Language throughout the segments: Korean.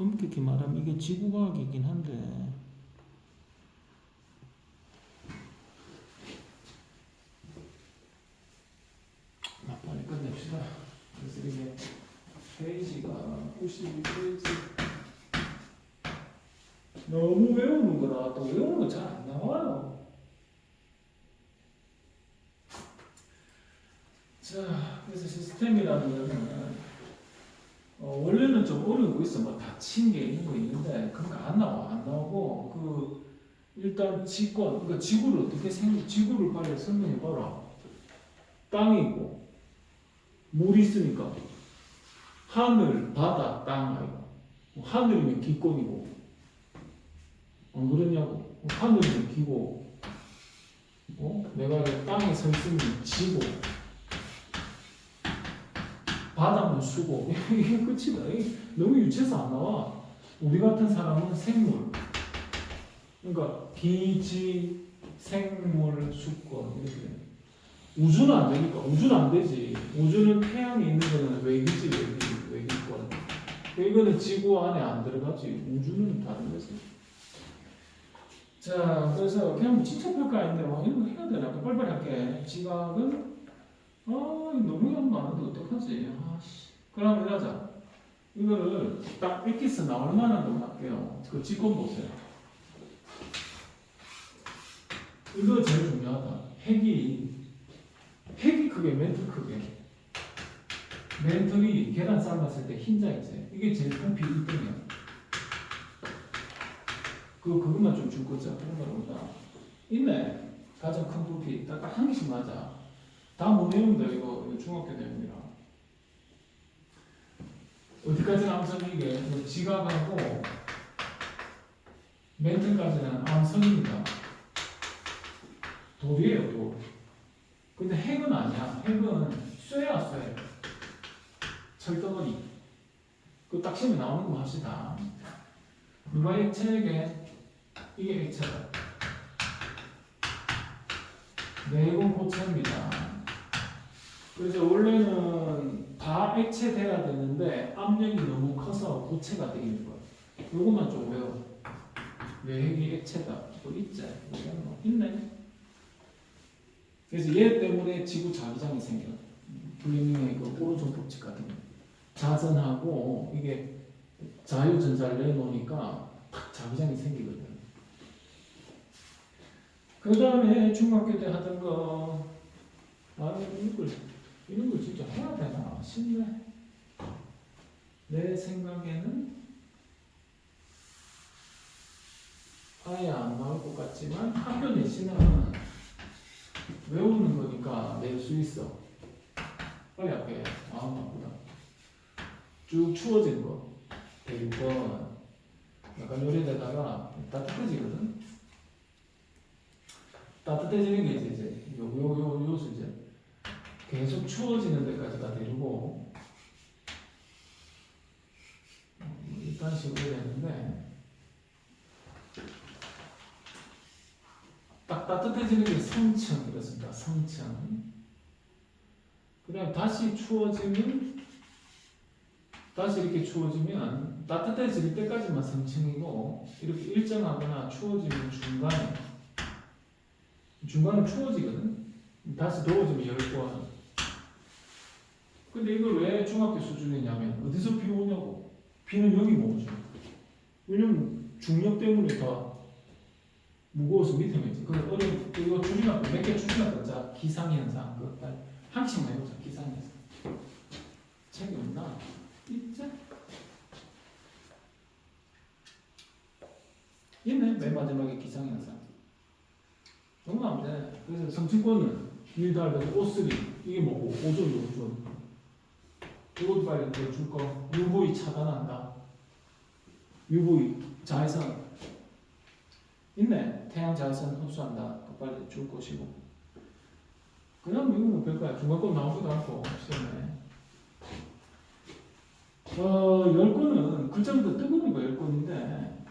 엄격히 말하면 이게 지구과학이긴 한데 아, 빨리 끝냅시다. 그래서 이게 페이지가 92페이지 너무 외우는 거라 또 외우는 거 잘 안 나와요. 자, 그래서 시스템이라는 거는 어, 원래는 좀 어려운 거 있어. 뭐 다친 게 있는 거 있는데 그런 거 안 나와. 안 나오고 그 일단 지권, 그러니까 지구를 어떻게 생 지구를 빨리 설명해 봐라. 땅이고 물 있으니까 하늘, 바다, 땅. 뭐 하늘이면 기권이고 안 그러냐고. 하늘이면 기고 어? 내가 이 땅에 서 있으면 지고 바다면 수고 이게 끝이다. 너무 유치해서 안 나와. 우리 같은 사람은 생물. 그러니까 기지 생물 수권 이렇게. 우주는 안 되니까 우주는 안 되지. 우주는 태양이 있는 거는 외기지 외기 외기권. 이거는 지구 안에 안 들어가지. 우주는 다른 거지. 자, 그래서 그냥 뭐 진짜 별거 아닌데 뭐 이런 거 해야 되나? 빨리빨리 할게. 지각은 아, 너무 양 많은데 어떡하지? 아씨. 그럼 이러자. 이거를 딱 엑기스 나올 만한 것만 할게요. 그 직권 보세요. 이거 제일 중요하다. 핵이, 핵이 크게, 멘트 크게. 멘틀이 계란 삶았을 때 흰자 있지. 이게 제일 통피 1등이야. 그, 그것만 좀 줄 거자. 그런 거보다. 있네. 가장 큰 부피. 딱 한 개씩 맞아. 다 못 외운다 이거. 중학교 내용이라 어디까지는 암선 이게. 뭐 지각하고 멘트까지는 암선입니다. 돌이에요 돌. 근데 핵은 아니야. 핵은 쇠야 쇠 철덩어리 그딱 치면 나오는 거 합시다. 누가 액체에게? 이게 액체다 내공 고체입니다 그래서 원래는 다 액체 돼야 되는데 압력이 너무 커서 고체가 되는 거야. 요것만 좀 외워. 외핵이 액체다. 또? 이건 뭐 있네. 그래서 얘 때문에 지구 자기장이 생겨. 블리밍의 그 오른쪽 법칙 같은 거. 자전하고 이게 자유 전자를 내놓으니까 탁 자기장이 생기거든. 그 다음에 중학교 때 하던 거, 아, 이걸 이런 걸 진짜 해야 되나 싶네. 내 생각에는 아예 안 나올 것 같지만 학교 내신은 외우는 거니까 낼 수 있어. 빨리 할게. 마음 바쁘다. 쭉 추워진 거. 대유권. 약간 요래다가 따뜻해지거든. 따뜻해지는 게 이제 요요 요요 이제 계속 추워지는 데까지가 음, 일단 식으로 되는데 딱 따뜻해지는 게 성층 이렇습니다. 성층 그다음 다시 추워지면 다시 이렇게 추워지면 따뜻해질 때까지만 성층이고 이렇게 일정하거나 추워지면 중간에 중간은 추워지거든. 다시 더워지면 열권. 근데 이걸 왜 중학교 수준이냐면 어디서 비 오냐고. 비는 여기 못 오죠. 왜냐면 중력 때문에 다 무거워서 밑에 있지. 그래 어려운 이거 줄이나 몇개 줄이나 보자. 기상현상 그거 빨리 한 개씩만 해보자. 기상현상. 책이 없나? 있지? 있네. 맨 마지막에 기상현상. 너무 안 돼. 그래서 성층권은 일달에서 O3 이게 뭐고 오존 오존 이것도 빨리 이제 줄 거. UV 차단한다. UV 자외선 있네. 태양 자외선 흡수한다. 그거 빨리 줄 것이고. 그냥 이거 뭐 별거야. 중간권 나오지도 않고 시험에. 어, 열 권은 글자보다 뜨거운 거열 권인데.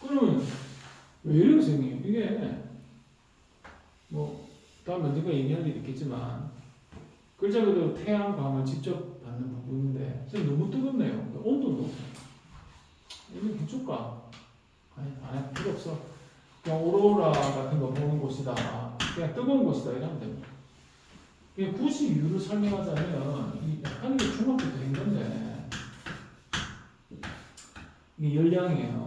그러면 왜 이래요, 선생님? 이게 뭐 다음 언젠가 얘기할 일 있겠지만 글자 그대로 태양 광을 직접 받는 부분인데 선생님 너무 뜨겁네요. 줄까? 아니 안해 필요 없어. 그냥 오로라 같은 거 보는 곳이다. 그냥 뜨거운 곳이다 이러면 됩니다. 굳이 이유를 설명하자면 이 약간 이게 중학교 때한 건데 이게 열량이에요.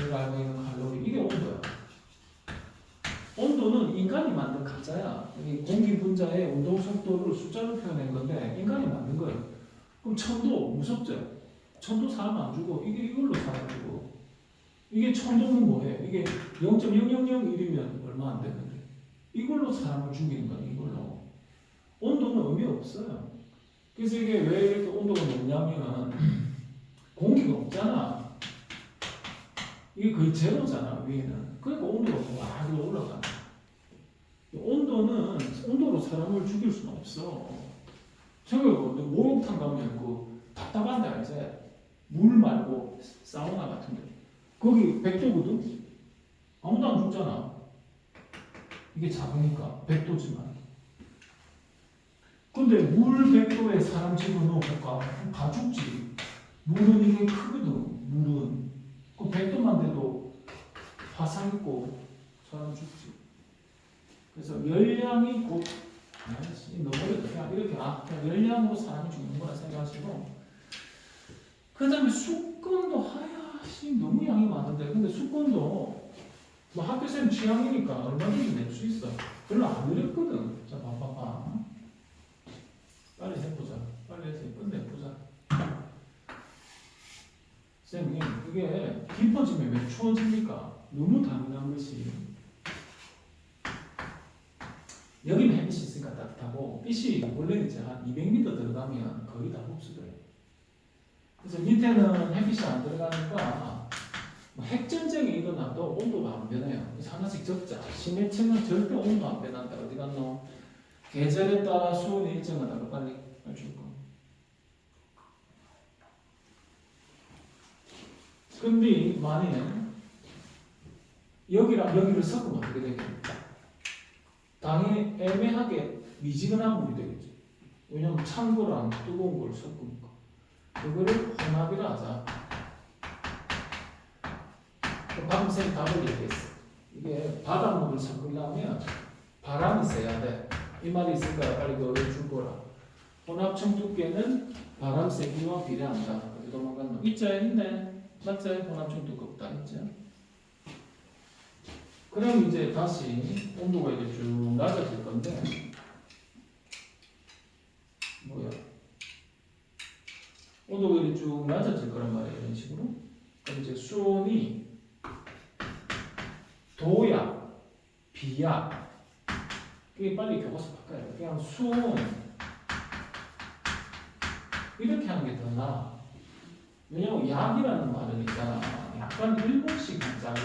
내가 알고 있는 칼로리 이게 온도야. 온도는 인간이 만든 가짜야. 이 공기 분자의 운동 속도를 숫자로 표현한 건데 인간이 만든 거예요. 그럼 천도 무섭죠? 천도 사람 안 주고 이게 이걸로 사람 주고 이게 천도는 뭐해? 이게 0.0001이면 얼마 안 되는데 이걸로 사람을 죽이는 거야 이걸로 온도는 의미 없어요. 그래서 이게 왜 이렇게 온도가 높냐면 공기가 없잖아. 이게 거의 제로잖아 위에는. 그러니까 온도가 막 올라가. 온도는 온도로 사람을 죽일 수는 없어. 저기 목욕탕 가면 그 답답한데 알지? 물 말고 사우나 같은 데 거기 100도거든? 아무도 안 죽잖아. 이게 작으니까 100도지만. 근데 물 100도에 사람 집어넣어볼까? 다 죽지. 물은 이게 크거든. 물은. 그 100도만 돼도 화상 있고 사람 죽지. 그래서 열량이 곧 아이씨 너무 어렵다. 이렇게 아 열량으로 사람이 죽는 거라 생각하시고 그 다음에 수건도 하야씨 너무 양이 많은데 근데 수건도 뭐 학교생 취향이니까 얼마든지 낼 수 있어. 별로 안 어렵거든. 자 봐봐봐. 빨리 해보자. 빨리 해서 끝내보자. 쌤이 이게 깊어지면 왜 추워집니까? 너무 당연한 것이 여기는 햇빛이 있으니까 따뜻하고 빛이 원래는 이제 한 200m 들어가면 거의 다 흡수돼요. 그래서 밑에는 햇빛이 안 들어가니까 뭐 핵전쟁이 일어나도 온도가 안 변해요. 그래서 하나씩 적자. 심해층은 절대 온도 안 변한다. 어디 갔노? 계절에 따라 수온이 일정하다고 빨리 알줄 거. 근데 만약에 여기랑 여기를 섞으면 어떻게 되겠습니까? 당연히 애매하게 미지근한 물이 되겠죠. 왜냐면 찬 거랑 뜨거운 걸 섞으니까. 그거를 혼합이라 하자. 그 방금 쌤 답을 얘기했어. 이게 바닷물을 섞으려면 바람이 세야 돼. 이 말이 있으니까 빨리 그걸 줄 거라. 혼합층 두께는 바람 세기와 비례한다. 어디 도망갔노? 있자 있네. 맞지? 혼합층 두껍다. 있죠? 그럼 이제 다시 온도가 이제 쭉 낮아질 건데 뭐야? 온도가 이제 쭉 낮아질 거란 말이에요. 이런 식으로. 그럼 이제 수온이 도야, 비야. 그게 빨리 교과서 바꿔요. 그냥 수온 이렇게 하는 게 더 나아. 왜냐면 약이라는 말은 있잖아. 약간 일본식 한자거든.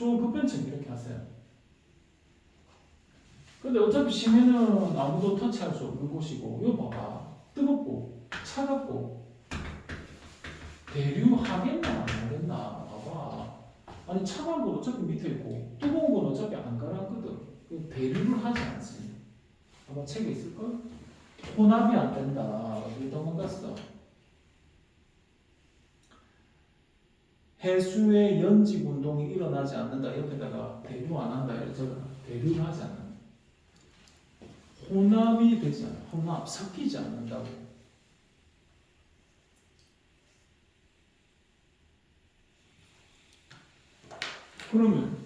수온 급변층 이렇게 하세요. 근데 어차피 심해는 아무도 터치할 수 없는 곳이고, 이거 봐봐. 뜨겁고, 차갑고, 대류 하겠나, 안 하겠나, 봐봐. 아니, 차가운 건 어차피 밑에 있고, 뜨거운 건 어차피 안 가라앉거든. 그 대류를 하지 않지. 아마 책에 있을걸? 혼합이 안 된다. 어디 도망갔어? 해수의 연직 운동이 일어나지 않는다. 옆에다가 대류 안 한다. 이렇게. 대류를 하지 않는다. 혼합이 되지 않아. 혼합, 섞이지 않는다고. 그러면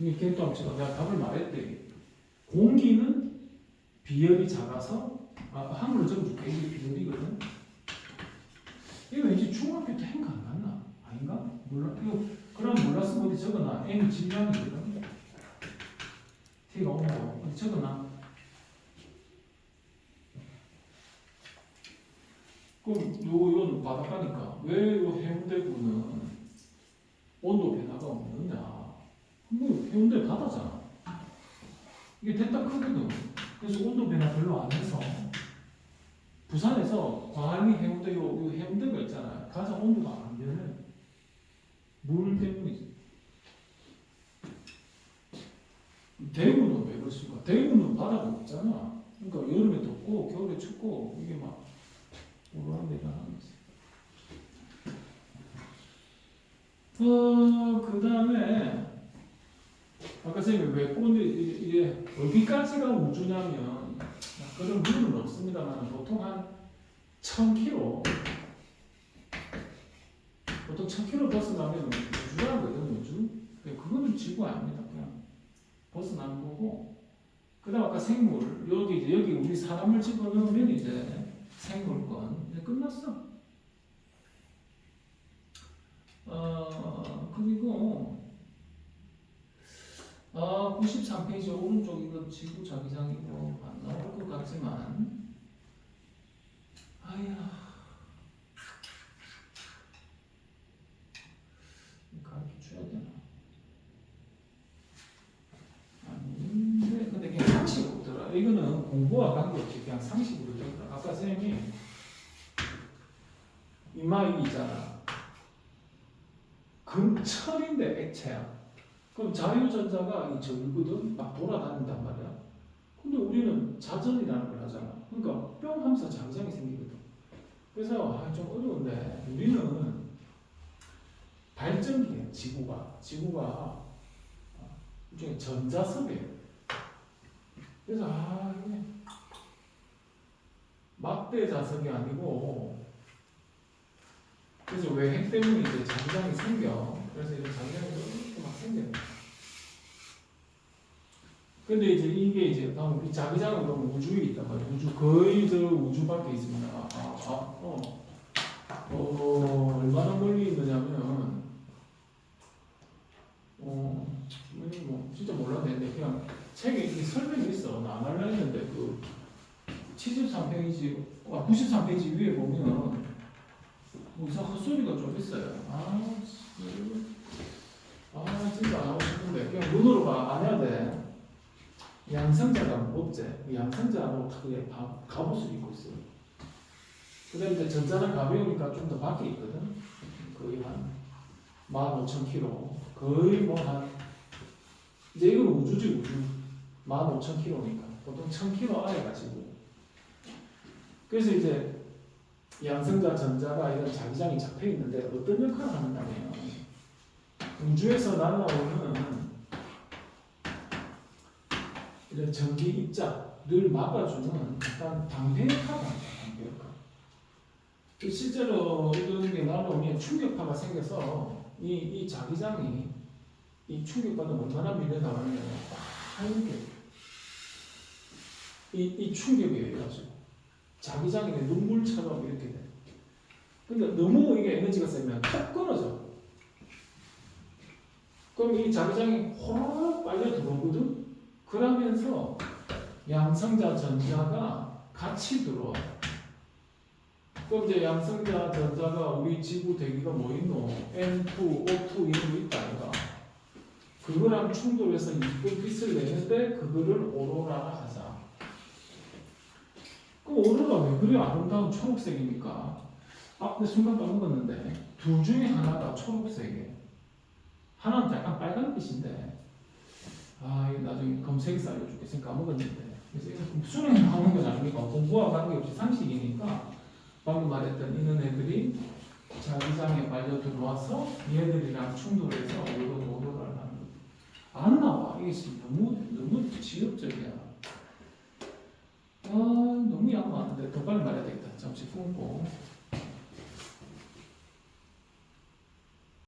이 개토합치가 내가 답을 말했대. 공기는 비열이 작아서 아, 한글로 적어줄게. 이게 비열이거든. 이거 왠지 중학교 때 행가 안 갔나? 아닌가? 몰라. 이거 그럼 몰랐으면 어디 적어놔. M 질량이거든. T가 온거 어디 적어놔. 그럼 요거 이건 바닷가니까 왜 요 해운대구는 온도 변화가 없느냐? 뭐 해운대 바다잖아. 이게 됐다 크거든. 그래서 온도 변화 별로 안 해서 부산에서 광안리 해운대 요, 요 해운대가 있잖아요. 가장 온도가 안 변해. 물 때문이지. 대구는 왜 그렇습니까? 대구는 바다가 없잖아. 그러니까 여름에 덥고 겨울에 춥고 이게 막 오르락내리락 하는 거지. 어, 그 다음에, 아까 선생님이 왜 꽃이, 이게, 어디까지가 우주냐면, 그런 룰은 없습니다만, 보통 한 1000km, 보통 1000km 벗어나면 우주라거든, 우주. 근데 그거는 지구 아닙니다. 그냥 벗어난 거고. 그 다음 아까 생물, 여기 이제, 여기 우리 사람을 집어넣으면 이제 생물권. 이제 끝났어. 어, 그리고, 아, 93페이지 오른쪽 이거 지구 자기장이고 안 나올 것 같지만, 아야. 가르쳐 줘야 되나? 아닌데, 근데 그냥 상식으로 들어. 이거는 공부와 관계없이 그냥 상식으로 들어. 아까 선생님이 이마이잖아. 금철인데 액체야. 그럼 자유전자가 이 전거든 막 돌아다닌단 말이야. 근데 우리는 자전이라는 걸 하잖아. 그러니까 뿅 하면서 장장이 생기거든. 그래서 아, 좀 어려운데 우리는 발전기야 지구가 지구가 일종의 전자석이에요. 그래서 아 이게 막대 자석이 아니고 그래서 외핵 때문에 이제 장장이 생겨. 그래서 이런 장장이 이렇게 막 생겨요. 근데 이제 이게 이제 다음 이 자기장은 그럼 우주에 있단 말이야. 우주 거의 저 우주 밖에 있습니다. 아, 아, 아, 어. 어, 얼마나 멀리 있느냐면 어, 뭐 진짜 몰랐는데 그냥 책에 이렇게 설명이 있어. 나 안 할라 했는데 그 73페이지, 아, 93페이지 위에 보면 뭐 이상 헛소리가 좀 있어요. 아, 씨. 아, 진짜 안 하고 싶은데 그냥 눈으로 봐. 안 해야 돼. 양성자가 무겁제. 그 양성자로 가- 갑옷을 입고 있어요. 그 다음에 이제 전자는 가벼우니까 좀 더 밖에 있거든. 거의 한 15,000km. 거의 뭐 한, 이제 이건 우주지, 우주. 15,000km니까. 보통 1,000km 안에 가지고. 그래서 이제 양성자, 전자가 이런 자기장이 잡혀 있는데 어떤 역할을 하느냐면 우주에서 날아오는 이런 전기 입자를 막아주는 약간 방패 역할을 합니다. 방패 역할. 그 실제로 이런 게 날아오면 충격파가 생겨서 이, 이 자기장이 이 충격받으면 얼마나 밀려나가느냐 하얀게 이, 이 충격에 의해가지고 자기장이 눈물처럼 이렇게 돼. 근데 너무 이게 에너지가 세면 탁 끊어져. 그럼 이 자기장이 호로록 빨려 들어오거든? 그러면서 양성자 전자가 같이 들어와. 그럼 이제 양성자 전자가 우리 지구 대기가 뭐 있노? N2, O2 이런 거 있다 아이가? 그거랑 충돌해서 이쁜 빛을 내는데 그거를 오로라라 하자. 그럼 오로라 왜 그래 아름다운 초록색입니까? 아, 근데 순간 까먹었는데 둘 중에 하나가 초록색이에요. 하나는 약간 빨간빛인데 아, 이거 나중에 검색해서 알려줄게. 지금 까먹었는데. 그래서 이거 수능에 나오는 건 아니니까 공부와 관계없이 상식이니까 방금 말했던 이런 애들이 자기장에 빨려 들어와서 얘들이랑 충돌해서 오로 오로라를 하는 거. 안 나와. 이게 너무 너무 지엽적이야. 많은데 더 빨리 말해야 되겠다. 잠시 끊고.